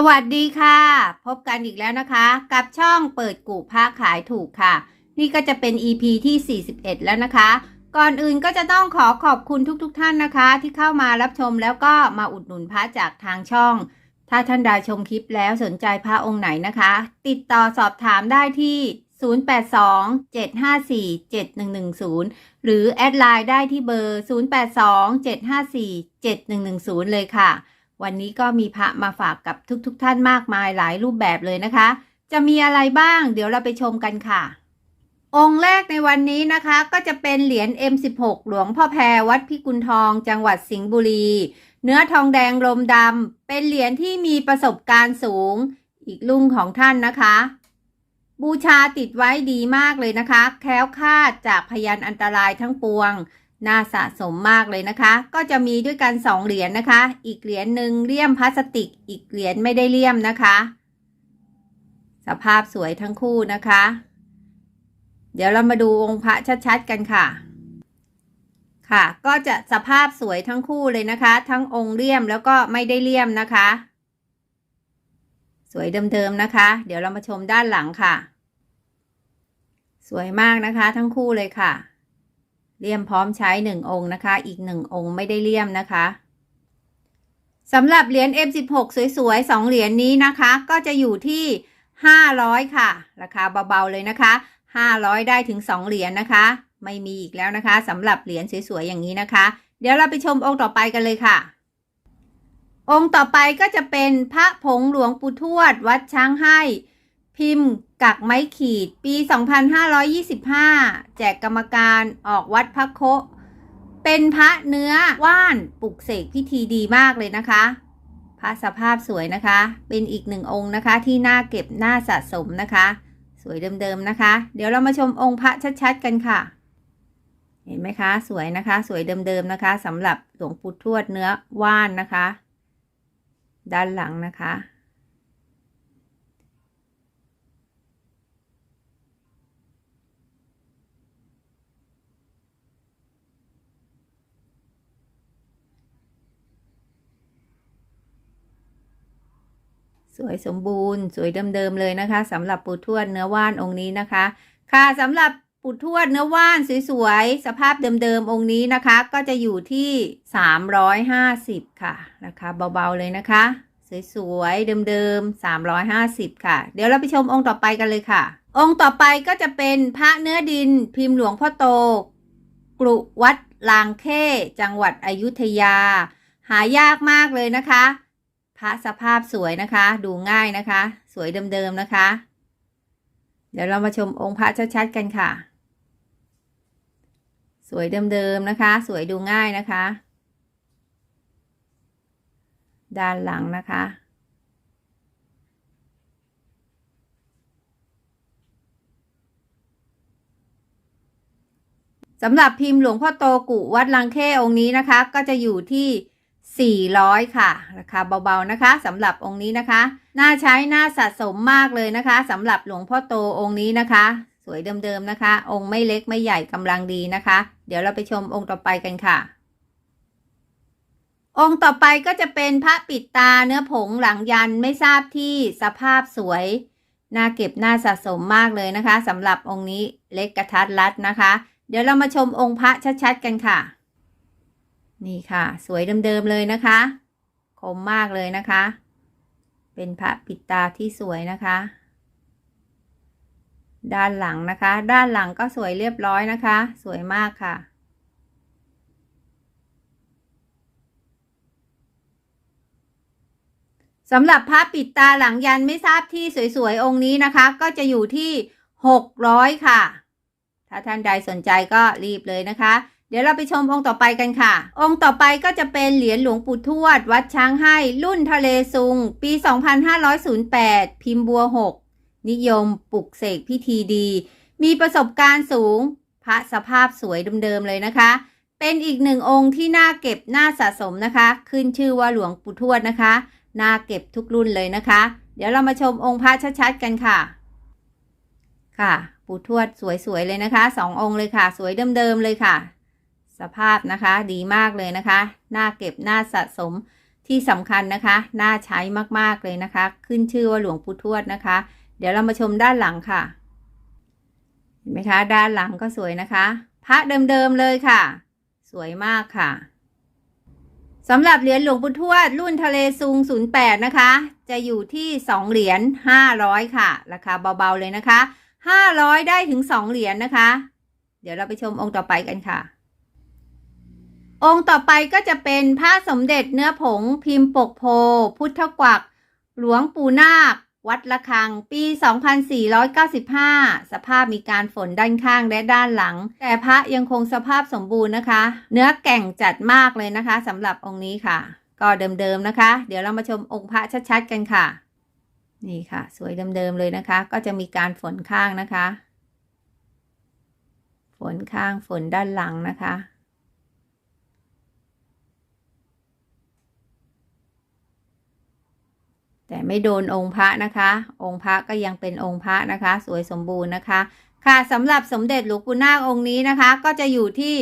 สวัสดีค่ะ พบกันอีกแล้วนะคะ กับช่องเปิดกู่ผ้าขายถูกค่ะ นี่ก็จะเป็น EP ที่ 41 แล้วนะคะ ก่อนอื่นก็จะต้องขอขอบคุณทุกๆทท่านนะคะ ที่เข้ามารับชมแล้วก็มาอุดหนุนพระจากทางช่อง ถ้าท่านใดชมคลิปแล้วสนใจพระองค์ไหนนะคะ ติดต่อสอบถามได้ที่ 082-754-7110 หรือแอดไลน์ได้ที่เบอร์ 082-754-7110 เลยค่ะ วันนี้ก็มีพระมาฝากกับทุกๆทท่านมากมายหลายรูปแบบเลยนะคะ จะมีอะไรบ้าง เดี๋ยวเราไปชมกันค่ะ องค์แรกในวันนี้นะคะ ก็จะเป็นเหรียญ M16 หลวงพ่อแพรวัดพิกุลทอง จังหวัดสิงห์บุรี เนื้อทองแดงลมดำเป็นเหรียญที่มีประสบการณ์สูง อีกลุ่งของท่านนะคะ บูชาติดไว้ดีมากเลยนะคะ แคล้วคลาดจากพยานอันตรายทั้งปวง น่าสะสมมากเลยนะคะ ก็จะมีด้วยกันสองเหรียญนะคะ อีกเหรียญหนึ่งเลี่ยมพลาสติก อีกเหรียญไม่ได้เลี่ยมนะคะ สภาพสวยทั้งคู่นะคะ เดี๋ยวเรามาดูองค์พระชัดๆกันค่ะ ค่ะ ก็จะสภาพสวยทั้งคู่เลยนะคะ ทั้งองค์เลี่ยมแล้วก็ไม่ได้เลี่ยมนะคะ สวยเดิมๆนะคะ เดี๋ยวเรามาชมด้านหลังค่ะ สวยมากนะคะ ทั้งคู่เลยค่ะ เลี่ยมพร้อมใช้หนึ่งองค์นะคะ อีกหนึ่งองค์ไม่ได้เลี่ยมนะคะสำหรับเหรียญ M16 สวยๆสองเหรียญนี้นะคะ ก็จะอยู่ที่ 500 ค่ะ ราคาเบาๆเลยนะคะ 500 ได้ถึง 2 เหรียญนะคะ ไม่มีอีกแล้วนะคะสำหรับเหรียญสวยๆ อย่างนี้นะคะ เดี๋ยวเราไปชมองค์ต่อไปกันเลยค่ะ องค์ต่อไปก็จะเป็นพระผงหลวงปู่ทวด วัดช้างให้ พิมพ์กักไม้ขีด ปี 2525 แจกกรรมการออกวัดพระโค เป็นพระเนื้อว่านปลุกเสกพิธีดีมากเลยนะคะ พระสภาพสวยนะคะ เป็นอีกหนึ่งองค์นะคะ ที่น่าเก็บน่าสะสมนะคะ สวยเดิมๆนะคะ เดี๋ยวเรามาชมองค์พระชัดๆกันค่ะ เห็นไหมคะ สวยนะคะ สวยเดิมๆนะคะสำหรับหลวงปู่ทวดเนื้อว่านนะคะ ด้านหลังนะคะ สวยสมบูรณ์ สวยเดิมๆเลยนะคะสำหรับปู่ทวดเนื้อว่านองค์นี้นะคะ ค่ะสำหรับปู่ทวดเนื้อว่านสวยๆสภาพเดิมๆองค์นี้นะคะ ก็จะอยู่ที่ 350 ค่ะราคาเบาๆเลยนะคะ สวยๆเดิมๆ350 ค่ะ เดี๋ยวเราไปชมองค์ต่อไปกันเลยค่ะ องค์ต่อไปก็จะเป็นพระเนื้อดินพิมพ์หลวงพ่อโตกรุวัดลางเข้จังหวัดอยุธยา หายากมากเลยนะคะ พระสภาพสวยนะคะ ดูง่ายนะคะ สวยเดิมๆนะคะ เดี๋ยวเรามาชมองค์พระชัดๆกันค่ะ สวยเดิมๆนะคะ สวยดูง่ายนะคะ ด้านหลังนะคะสำหรับพิมพ์หลวงพ่อโตกุวัดลังเข้องค์นี้นะคะ ก็จะอยู่ที่ 400 ค่ะ ราคาเบาๆนะคะสำหรับองค์นี้นะคะ น่าใช้น่าสะสมมากเลยนะคะสำหรับหลวงพ่อโตองค์นี้นะคะ สวยเดิมๆนะคะ องค์ไม่เล็กไม่ใหญ่กำลังดีนะคะ เดี๋ยวเราไปชมองค์ต่อไปกันค่ะ องค์ต่อไปก็จะเป็นพระปิดตาเนื้อผงหลังยันไม่ทราบที่สภาพสวยน่าเก็บน่าสะสมมากเลยนะคะสำหรับองค์นี้เล็กกระทัดรัดนะคะ เดี๋ยวเรามาชมองค์พระชัดๆกันค่ะ นี่ค่ะ สวยเดิมๆเลยนะคะ คมมากเลยนะคะ เป็นพระปิดตาที่สวยนะคะ ด้านหลังนะคะ ด้านหลังก็สวยเรียบร้อยนะคะ สวยมากค่ะ สำหรับพระปิดตาหลังยันไม่ทราบที่สวยๆ องค์นี้นะคะ ก็จะอยู่ที่ 600 ค่ะ ถ้าท่านใดสนใจก็รีบเลยนะคะ เดี๋ยวเราไปชมองค์ต่อไปกันค่ะ องค์ต่อไปก็จะเป็นเหรียญหลวงปู่ทวด วัดช้างให้ รุ่นทะเลซุง ปี 2508 พิมพ์บัว 6 นิยมปลุกเสกพิธีดี มีประสบการณ์สูง พระสภาพสวยเดิมๆเลยนะคะ เป็นอีกหนึ่งองค์ที่น่าเก็บน่าสะสมนะคะ ขึ้นชื่อว่าหลวงปู่ทวดนะคะ น่าเก็บทุกรุ่นเลยนะคะ เดี๋ยวเรามาชมองค์พระชัดๆกันค่ะ ค่ะ ปู่ทวดสวยๆเลยนะคะสององค์เลยค่ะ สวยเดิมๆเลยค่ะ สภาพนะคะดีมากเลยนะคะ น่าเก็บน่าสะสมที่สำคัญนะคะ น่าใช้มากๆเลยนะคะ ขึ้นชื่อว่าหลวงปู่ทวดนะคะ เดี๋ยวเรามาชมด้านหลังค่ะ เห็นไหมคะ ด้านหลังก็สวยนะคะ พระเดิมๆเลยค่ะ สวยมากค่ะสำหรับเหรียญหลวงปู่ทวด รุ่นทะเลซุง 08 นะคะ จะอยู่ที่ 2 เหรียญ 500 ค่ะ ราคาเบาๆเลยนะคะ 500 ได้ถึง 2 เหรียญนะคะ เดี๋ยวเราไปชมองค์ต่อไปกันค่ะ องค์ต่อไปก็จะเป็นพระสมเด็จเนื้อผงพิมพ์ปกโพ พุทธกวัก หลวงปู่นาค วัดละคัง ปี 2495 สภาพมีการฝนด้านข้างและด้านหลัง แต่พระยังคงสภาพสมบูรณ์นะคะ เนื้อแก่งจัดมากเลยนะคะสำหรับองค์นี้ค่ะ ก็เดิมๆนะคะ เดี๋ยวเรามาชมองค์พระชัดๆกันค่ะ นี่ค่ะ สวยเดิมๆเลยนะคะ ก็จะมีการฝนข้างนะคะ ฝนข้างฝนด้านหลังนะคะ แต่ไม่โดนองค์พระนะคะ องค์พระก็ยังเป็นองค์พระนะคะ สวยสมบูรณ์นะคะ ค่ะสำหรับสมเด็จหลวงปู่นาคองค์นี้นะคะ ก็จะอยู่ที่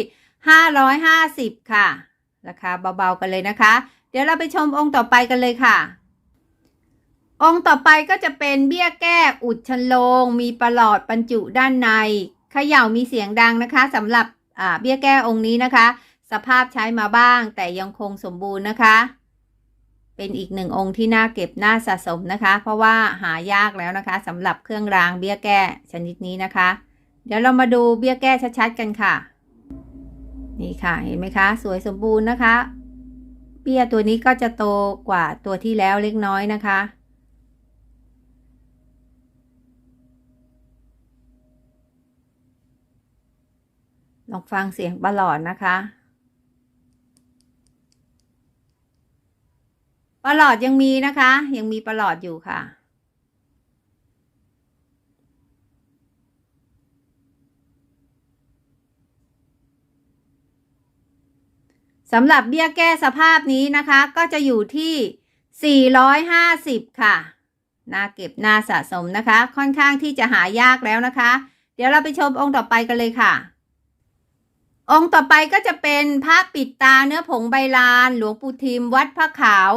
550 ค่ะ ราคาเบาๆกันเลยนะคะ เดี๋ยวเราไปชมองค์ต่อไปกันเลยค่ะ องค์ต่อไปก็จะเป็นเบี้ยแก้อุดชันโลง มีประหลอดบรรจุด้านในเขย่ามีเสียงดังนะคะสำหรับเบี้ยแก้องค์นี้นะคะ สภาพใช้มาบ้างแต่ยังคงสมบูรณ์นะคะ เป็นอีกหนึ่งองค์ที่น่าเก็บน่าสะสมนะคะ เพราะว่าหายากแล้วนะคะสำหรับเครื่องรางเบี้ยแก้ชนิดนี้นะคะ เดี๋ยวเรามาดูเบี้ยแก้ชัดๆกันค่ะ นี่ค่ะเห็นไหมคะ สวยสมบูรณ์นะคะ เบี้ยตัวนี้ก็จะโตกว่าตัวที่แล้วเล็กน้อยนะคะ ลองฟังเสียงประหลอดนะคะ ประหลอดยังมีนะคะ ยังมีประหลอดอยู่ค่ะ สำหรับเบี้ยแก้สภาพนี้นะคะ ก็จะอยู่ที่ 450 ค่ะน่าเก็บน่าสะสมนะคะ ค่อนข้างที่จะหายากแล้วนะคะ เดี๋ยวเราไปชมองค์ต่อไปกันเลยค่ะ องค์ต่อไปก็จะเป็นพระปิดตาเนื้อผงใบลาน หลวงปู่ทิมวัดพระขาว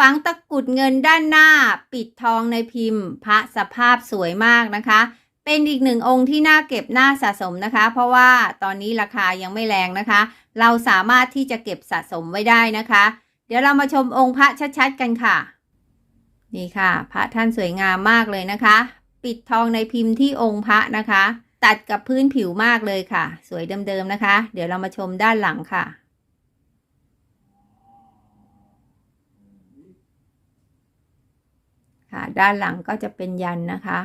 ฝังตะกุดเงินด้านหน้า ปิดทองในพิมพ์ พระสภาพสวยมากนะคะ เป็นอีกหนึ่งองค์ที่น่าเก็บน่าสะสมนะคะ เพราะว่าตอนนี้ราคายังไม่แรงนะคะ เราสามารถที่จะเก็บสะสมไว้ได้นะคะ เดี๋ยวเรามาชมองค์พระชัดๆกันค่ะ นี่ค่ะ พระท่านสวยงามมากเลยนะคะ ปิดทองในพิมพ์ที่องค์พระนะคะ ตัดกับพื้นผิวมากเลยค่ะ สวยเดิมๆนะคะ เดี๋ยวเรามาชมด้านหลังค่ะ ค่ะ ด้านหลังก็จะเป็นยันนะคะ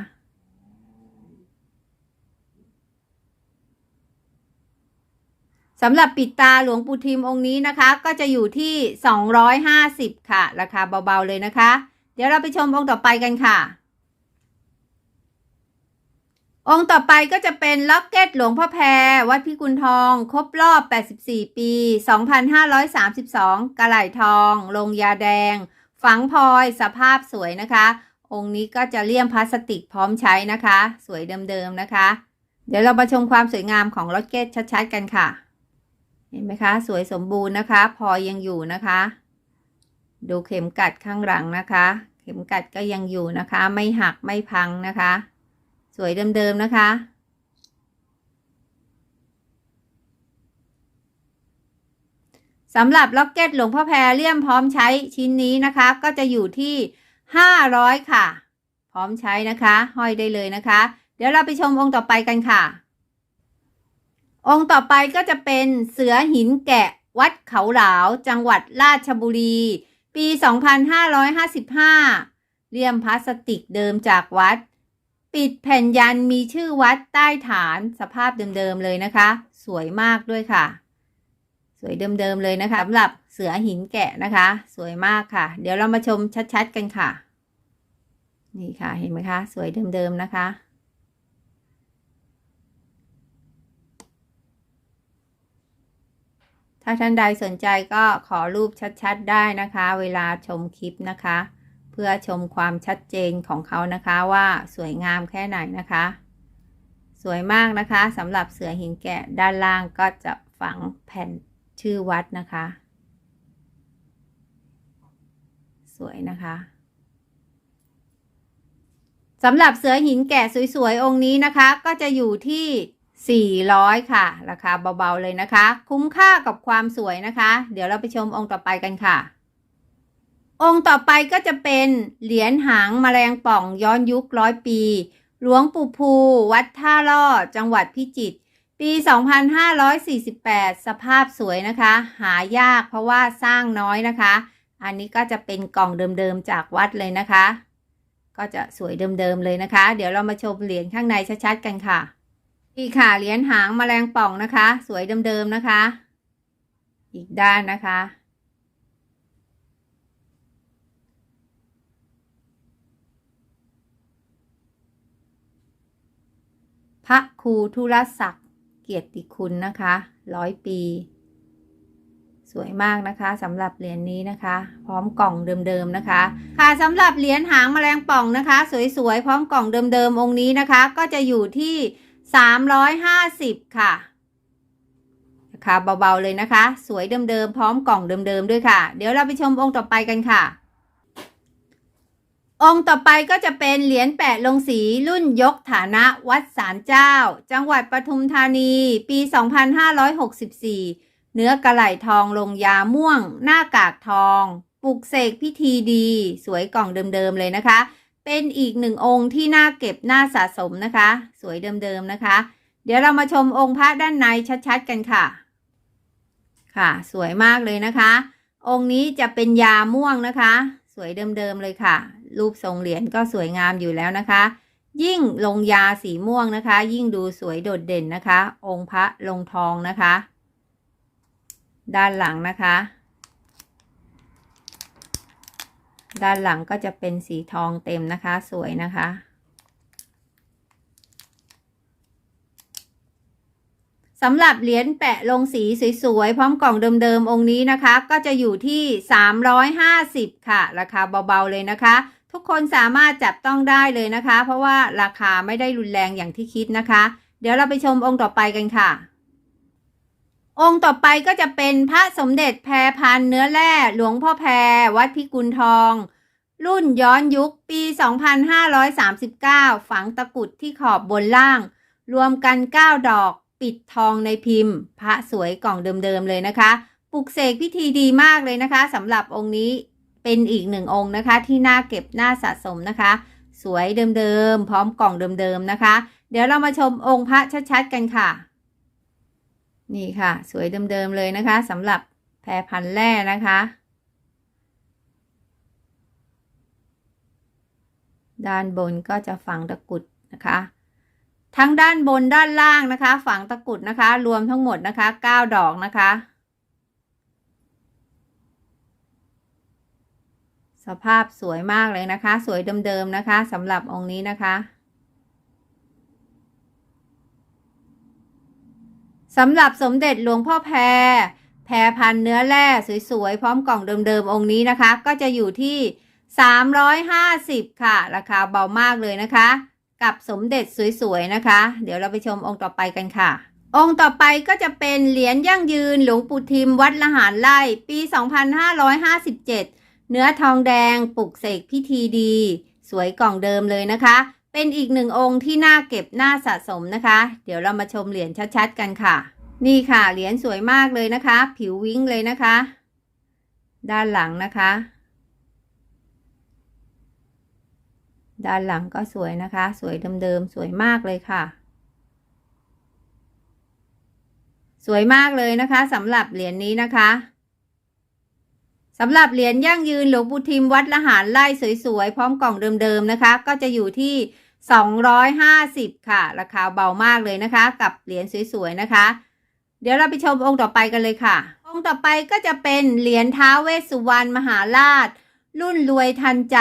สำหรับปิดตาหลวงปู่ทิมองค์นี้นะคะ ก็จะอยู่ที่ 250 ค่ะ ราคาเบาๆเลยนะคะ เดี๋ยวเราไปชมองค์ต่อไปกันค่ะ องค์ต่อไปก็จะเป็นล็อกเก็ตหลวงพ่อแพร วัดพิกุลทอง ครบรอบ 84 ปี 2532 กระไหล่ทอง ลงยาแดง ฝังพลอยสภาพสวยนะคะ องค์นี้ก็จะเลี่ยมพลาสติกพร้อมใช้นะคะ สวยเดิมๆนะคะ เดี๋ยวเรามาชมความสวยงามของล็อกเก็ตชัดๆกันค่ะ เห็นไหมคะ สวยสมบูรณ์นะคะพลอยยังอยู่นะคะ ดูเข็มกัดข้างหลังนะคะ เข็มกัดก็ยังอยู่นะคะ ไม่หักไม่พังนะคะ สวยเดิมๆนะคะ สำหรับล็อกเก็ตหลวงพ่อแพรเลี่ยมพร้อมใช้ชิ้นนี้นะคะ ก็จะอยู่ที่ 500 ค่ะ พร้อมใช้นะคะ ห้อยได้เลยนะคะ เดี๋ยวเราไปชมองค์ต่อไปกันค่ะ องค์ต่อไปก็จะเป็นเสือหินแกะวัดเขาหลาว จังหวัดราชบุรี ปี 2555 เลี่ยมพลาสติกเดิมจากวัด ปิดแผ่นยันมีชื่อวัดใต้ฐานสภาพเดิมๆเลยนะคะ สวยมากด้วยค่ะ วยเดิมๆเลยนะคะสำหรับเสือหินแกะนะคะ สวยมากค่ะ เดี๋ยวเรามาชมชัดๆกันค่ะ นี่ค่ะเห็นไหมคะ สวยเดิมๆนะคะถ้าท่านใดสนใจก็ขอรูปชัดๆได้นะคะ เวลาชมคลิปนะคะ เพื่อชมความชัดเจนของเขานะคะว่าสวยงามแค่ไหนนะคะ สวยมากนะคะสำหรับเสือหินแกะด้านล่างก็จะฝังแผ่น ชื่อวัดนะคะ สวยนะคะสำหรับเสือหินแกะสวยๆ องค์นี้นะคะ ก็จะอยู่ที่ 400 ค่ะ ราคาเบาๆเลยนะคะ คุ้มค่ากับความสวยนะคะ เดี๋ยวเราไปชมองค์ต่อไปกันค่ะ องค์ต่อไปก็จะเป็นเหรียญหางแมลงป่องย้อนยุคร้อยปี หลวงปู่ภู วัดท่าล่อ จังหวัดพิจิตร ปี 2548 สภาพสวยนะคะ หายากเพราะว่าสร้างน้อยนะคะ อันนี้ก็จะเป็นกล่องเดิมๆจากวัดเลยนะคะ ก็จะสวยเดิมๆเลยนะคะ เดี๋ยวเรามาชมเหรียญข้างในชัดๆกันค่ะนี่ค่ะเหรียญหางแมลงป่องนะคะ สวยเดิมๆนะคะ อีกด้านนะคะ พระครูธุรศักดิ์ เกียรติคุณนะคะร้อยปี สวยมากนะคะสำหรับเหรียญนี้นะคะ พร้อมกล่องเดิมๆนะคะ ค่ะสำหรับเหรียญหางแมลงป่องนะคะ สวยๆพร้อมกล่องเดิมๆองค์นี้นะคะ ก็จะอยู่ที่ 350 ค่ะราคาเบาๆเลยนะคะ สวยเดิมๆพร้อมกล่องเดิมๆด้วยค่ะ เดี๋ยวเราไปชมองค์ต่อไปกันค่ะ องค์ต่อไปก็จะเป็นเหรียญแปะลงสีรุ่นยกฐานะวัดสารเจ้า จังหวัดปทุมธานี ปี 2564 เนื้อกระไหล่ทองลงยาม่วง หน้ากากทอง ปลุกเสกพิธีดี สวยกล่องเดิมๆเลยนะคะ เป็นอีกหนึ่งองค์ที่น่าเก็บน่าสะสมนะคะ สวยเดิมๆนะคะ เดี๋ยวเรามาชมองค์พระด้านในชัดๆกันค่ะ ค่ะ สวยมากเลยนะคะ องค์นี้จะเป็นยาม่วงนะคะ สวยเดิมๆเลยค่ะ รูปทรงเหรียญก็สวยงามอยู่แล้วนะคะ ยิ่งลงยาสีม่วงนะคะ ยิ่งดูสวยโดดเด่นนะคะ องค์พระลงทองนะคะ ด้านหลังนะคะ ด้านหลังก็จะเป็นสีทองเต็มนะคะ สวยนะคะสำหรับเหรียญแปะลงสีสวยๆ พร้อมกล่องเดิมๆ องค์นี้นะคะ ก็จะอยู่ที่ 350 ค่ะ ราคาเบาๆ เลยนะคะ ทุกคนสามารถจับต้องได้เลยนะคะ เพราะว่าราคาไม่ได้รุนแรงอย่างที่คิดนะคะ เดี๋ยวเราไปชมองค์ต่อไปกันค่ะ องค์ต่อไปก็จะเป็นพระสมเด็จแพรพันเนื้อแร่หลวงพ่อแพรวัดพิกุลทอง รุ่นย้อนยุคปี 2539 ฝังตะกุดที่ขอบบนล่าง รวมกัน 9 ดอก ปิดทองในพิมพ์ พระสวยกล่องเดิมๆเลยนะคะ ปลุกเสกพิธีดีมากเลยนะคะสำหรับองค์นี้ เป็นอีกหนึ่งองค์นะคะ ที่น่าเก็บน่าสะสมนะคะ สวยเดิมๆ พร้อมกล่องเดิมๆนะคะ เดี๋ยวเรามาชมองค์พระชัดๆกันค่ะ นี่ค่ะ สวยเดิมๆเลยนะคะสำหรับแพรพันแร่นะคะ ด้านบนก็จะฝังตะกุดนะคะทั้งด้านบนด้านล่างนะคะ ฝังตะกุดนะคะ รวมทั้งหมดนะคะ 9 ดอกนะคะ สภาพสวยมากเลยนะคะ สวยเดิมๆนะคะสำหรับองค์นี้นะคะสำหรับสมเด็จหลวงพ่อแพร แพรพันเนื้อแร่สวยๆ พร้อมกล่องเดิมๆ องค์นี้นะคะ ก็จะอยู่ที่ 350 ค่ะ ราคาเบามากเลยนะคะ กับสมเด็จสวยๆ นะคะ เดี๋ยวเราไปชมองค์ต่อไปกันค่ะ องค์ต่อไปก็จะเป็นเหรียญยั่งยืนหลวงปู่ทิมวัดละหารไร่ปี 2557 เนื้อทองแดงปลุกเสกพิธีดี สวยกล่องเดิมเลยนะคะ เป็นอีกหนึ่งองค์ที่น่าเก็บน่าสะสมนะคะ เดี๋ยวเรามาชมเหรียญชัดๆกันค่ะ นี่ค่ะเหรียญสวยมากเลยนะคะ ผิววิ้งเลยนะคะ ด้านหลังนะคะ ด้านหลังก็สวยนะคะ สวยเดิมๆสวยมากเลยค่ะสวยมากเลยนะคะสำหรับเหรียญนี้นะคะ สำหรับเหรียญยั่งยืนหลวงปู่ทิมวัดละหารไล่สวยๆ พร้อมกล่องเดิมๆนะคะ ก็จะอยู่ที่ 250 ค่ะ ราคาเบามากเลยนะคะ กับเหรียญสวยๆนะคะ เดี๋ยวเราไปชมองค์ต่อไปกันเลยค่ะ องค์ต่อไปก็จะเป็นเหรียญท้าเวสสุวรรณมหาราช รุ่นรวยทันใจ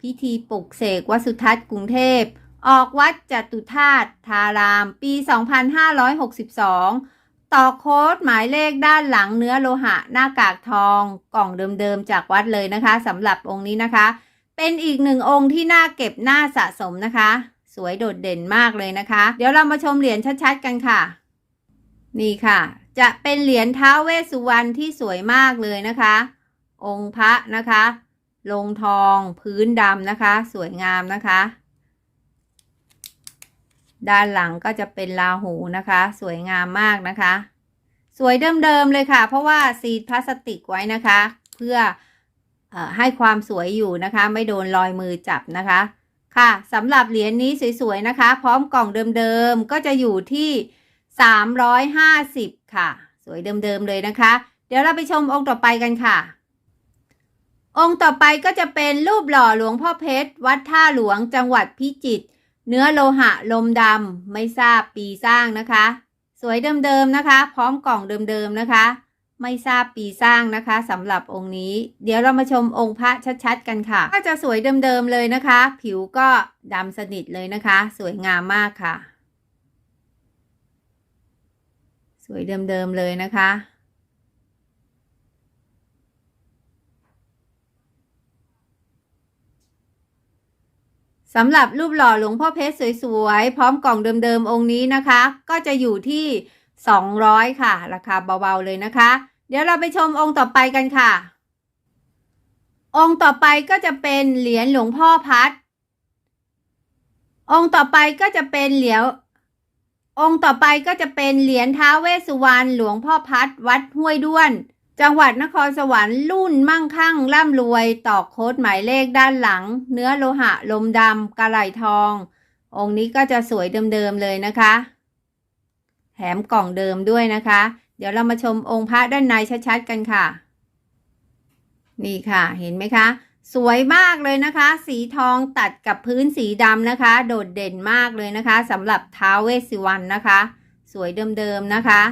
พิธีปลุกเสกวัสุทัศน์กรุงเทพ ออกวัดจตุธาตุทาราม ปี 2562 ต่อโค้ดหมายเลขด้านหลังเนื้อโลหะ หน้ากากทองกล่องเดิมๆ จากวัดเลยนะคะสำหรับองค์นี้นะคะ เป็นอีกหนึ่งองค์ที่น่าเก็บน่าสะสมนะคะ สวยโดดเด่นมากเลยนะคะ เดี๋ยวเรามาชมเหรียญชัดๆกันค่ะ นี่ค่ะ จะเป็นเหรียญท้าวเวสสุวรรณที่สวยมากเลยนะคะ องค์พระนะคะลงทองพื้นดำนะคะ สวยงามนะคะ ด้านหลังก็จะเป็นลาหูนะคะ สวยงามมากนะคะ สวยเดิมๆเลยค่ะ เพราะว่าซีดพลาสติกไว้นะคะ เพื่ออให้ความสวยอยู่นะคะ ไม่โดนรอยมือจับนะคะ ค่ะสำหรับเหรียญนี้สวยๆนะคะ พร้อมกล่องเดิมๆก็จะอยู่ที่ 350 ค่ะ สวยเดิมๆเลยนะคะ เดี๋ยวเราไปชมองค์ต่อไปกันค่ะองค์ต่อไปก็จะเป็นรูปหล่อหลวงพ่อเพชร วัดท่าหลวงจังหวัดพิจิตร เนื้อโลหะลมดำไม่ทราบปีสร้างนะคะ สวยเดิมๆนะคะ พร้อมกล่องเดิมๆนะคะ ไม่ทราบปีสร้างนะคะสำหรับองค์นี้ เดี๋ยวเรามาชมองค์พระชัดๆกันค่ะ ก็จะสวยเดิมๆเลยนะคะ ผิวก็ดำสนิทเลยนะคะ สวยงามมากค่ะ สวยเดิมๆเลยนะคะ สำหรับรูปหล่อหลวงพ่อเพชรสวยๆ พร้อมกล่องเดิมๆ องค์นี้นะคะ ก็จะอยู่ที่ 200 ค่ะ ราคาเบาๆเลยนะคะ เดี๋ยวเราไปชมองค์ต่อไปกันค่ะ องค์ต่อไปก็จะเป็นเหรียญหลวงพ่อพัด องค์ต่อไปก็จะเป็นเหรียญองค์ต่อไปก็จะเป็นเหรียญท้าเวสสุวรรณหลวงพ่อพัดวัดห้วยด้วน จังหวัดนครสวรรค์รุ่นมั่งคั่งร่ำรวยตอกโค้ดหมายเลขด้านหลัง เนื้อโลหะ ลมดำกระไหลทอง องค์นี้ก็จะสวยเดิมๆเลยนะคะ แถมกล่องเดิมด้วยนะคะ เดี๋ยวเรามาชมองค์พระด้านในชัดๆกันค่ะ นี่ค่ะเห็นไหมคะ สวยมากเลยนะคะ สีทองตัดกับพื้นสีดำนะคะ โดดเด่นมากเลยนะคะสำหรับท้าวเวสสุวรรณนะคะ สวยเดิมๆนะคะ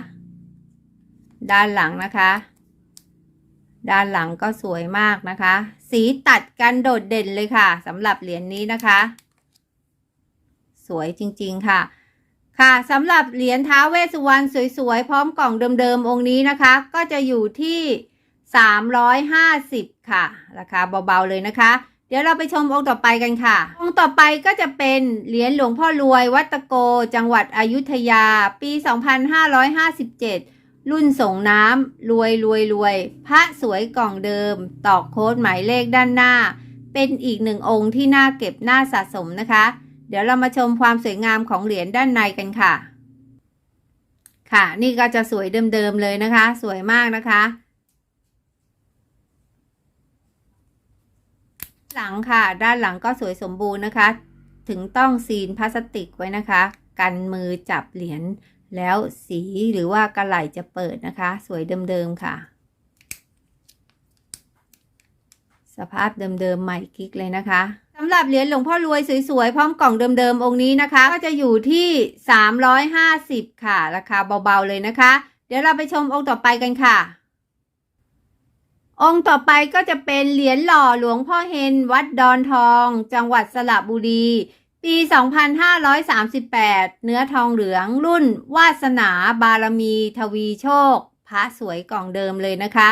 ด้านหลังนะคะ ด้านหลังก็สวยมากนะคะ สีตัดกันโดดเด่นเลยค่ะสำหรับเหรียญนี้นะคะ สวยจริงๆค่ะ ค่ะสำหรับเหรียญท้าเวสวรรณสวยๆ พร้อมกล่องเดิมๆ องค์นี้นะคะ ก็จะอยู่ที่ 350 ค่ะ ราคาเบาๆเลยนะคะ เดี๋ยวเราไปชมองค์ต่อไปกันค่ะ องค์ต่อไปก็จะเป็นเหรียญหลวงพ่อรวยวัตโก จังหวัดอยุธยา ปี 2557 รุ่นส่งน้ำรวยรวยรวย พระสวยกล่องเดิม ตอกโค้ดหมายเลขด้านหน้า เป็นอีกหนึ่งองค์ที่น่าเก็บน่าสะสมนะคะ เดี๋ยวเรามาชมความสวยงามของเหรียญด้านในกันค่ะ ค่ะ นี่ก็จะสวยเดิมๆเลยนะคะ สวยมากนะคะ หลังค่ะ ด้านหลังก็สวยสมบูรณ์นะคะ ถึงต้องซีนพลาสติกไว้นะคะ กันมือจับเหรียญ แล้วสีหรือว่ากระไหลจะเปิดนะคะ สวยเดิมๆค่ะ สภาพเดิมๆใหม่กิ๊กเลยนะคะสำหรับเหรียญหลวงพ่อรวยสวยๆ พร้อมกล่องเดิมๆ องค์นี้นะคะ ก็จะอยู่ที่ 350 ค่ะ ราคาเบาๆเลยนะคะ เดี๋ยวเราไปชมองค์ต่อไปกันค่ะ องค์ต่อไปก็จะเป็นเหรียญหล่อหลวงพ่อเฮนวัดดอนทอง จังหวัดสระบุรี ปี 2538 เนื้อทองเหลืองรุ่น วาสนาบารมีทวีโชค พระสวยกล่องเดิมเลยนะคะ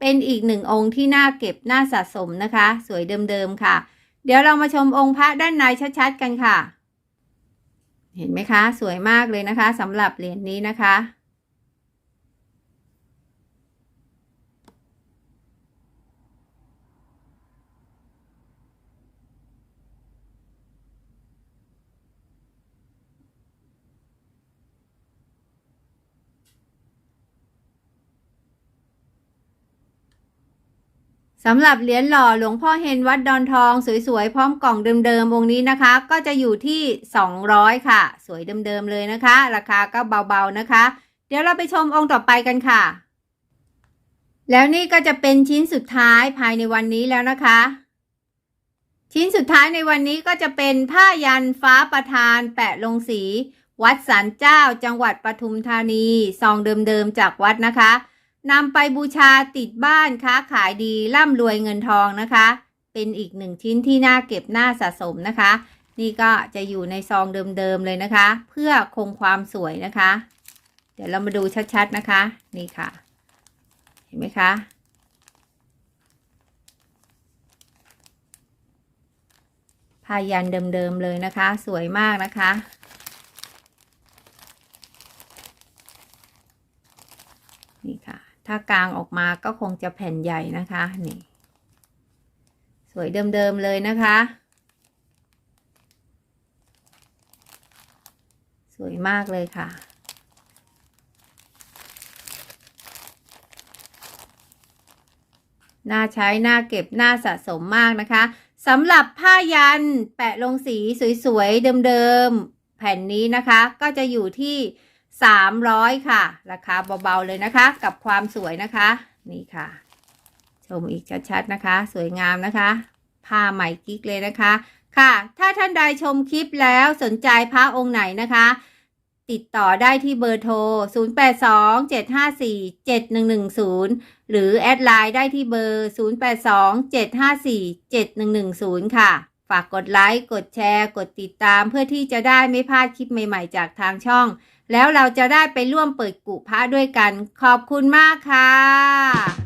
เป็นอีกหนึ่งองค์ที่น่าเก็บน่าสะสมนะคะ สวยเดิมๆค่ะ เดี๋ยวเรามาชมองค์พระด้านในชัดๆกันค่ะ เห็นไหมคะ สวยมากเลยนะคะสำหรับเหรียญนี้นะคะ สำหรับเหรียญหล่อหลวงพ่อเฮนวัดดอนทองสวยๆ พร้อมกล่องเดิมๆองค์นี้นะคะ ก็จะอยู่ที่ 200 ค่ะ สวยเดิมๆเลยนะคะ ราคาก็เบาๆนะคะ เดี๋ยวเราไปชมองค์ต่อไปกันค่ะ แล้วนี่ก็จะเป็นชิ้นสุดท้ายภายในวันนี้แล้วนะคะ ชิ้นสุดท้ายในวันนี้ก็จะเป็นผ้ายันฟ้าประธานแปะลงสี วัดสันเจ้า จังหวัดปทุมธานีซองเดิมๆจากวัดนะคะ นำไปบูชาติดบ้านค้าขายดีร่ำรวยเงินทองนะคะ เป็นอีกหนึ่งชิ้นที่น่าเก็บน่าสะสมนะคะ นี่ก็จะอยู่ในซองเดิมๆเลยนะคะ เพื่อคงความสวยนะคะ เดี๋ยวเรามาดูชัดๆนะคะ นี่ค่ะ เห็นไหมคะพายันเดิมๆเลยนะคะ สวยมากนะคะนี่ค่ะ ถ้ากลางออกมาก็คงจะแผ่นใหญ่นะคะนี่สวยเดิมๆเลยนะคะ สวยมากเลยค่ะ น่าใช้น่าเก็บน่าสะสมมากนะคะสำหรับผ้ายันแปะลงสีสวยๆเดิมๆแผ่นนี้นะคะ ก็จะอยู่ที่ 300 ค่ะ ราคาเบาๆเลยนะคะ กับความสวยนะคะ นี่ค่ะ ชมอีกชัดๆนะคะ สวยงามนะคะ ผ้าใหม่กิ๊กเลยนะคะ ค่ะ ถ้าท่านใดชมคลิปแล้วสนใจพระองค์ไหนนะคะ ติดต่อได้ที่เบอร์โทร 0827547110 หรือแอดไลน์ได้ที่เบอร์ 0827547110 ค่ะฝากกดไลค์ กดแชร์ กดติดตามเพื่อที่จะได้ไม่พลาดคลิปใหม่ ๆ จากทางช่อง แล้วเราจะได้ไปร่วมเปิดกุพระด้วยกัน ขอบคุณมากค่ะ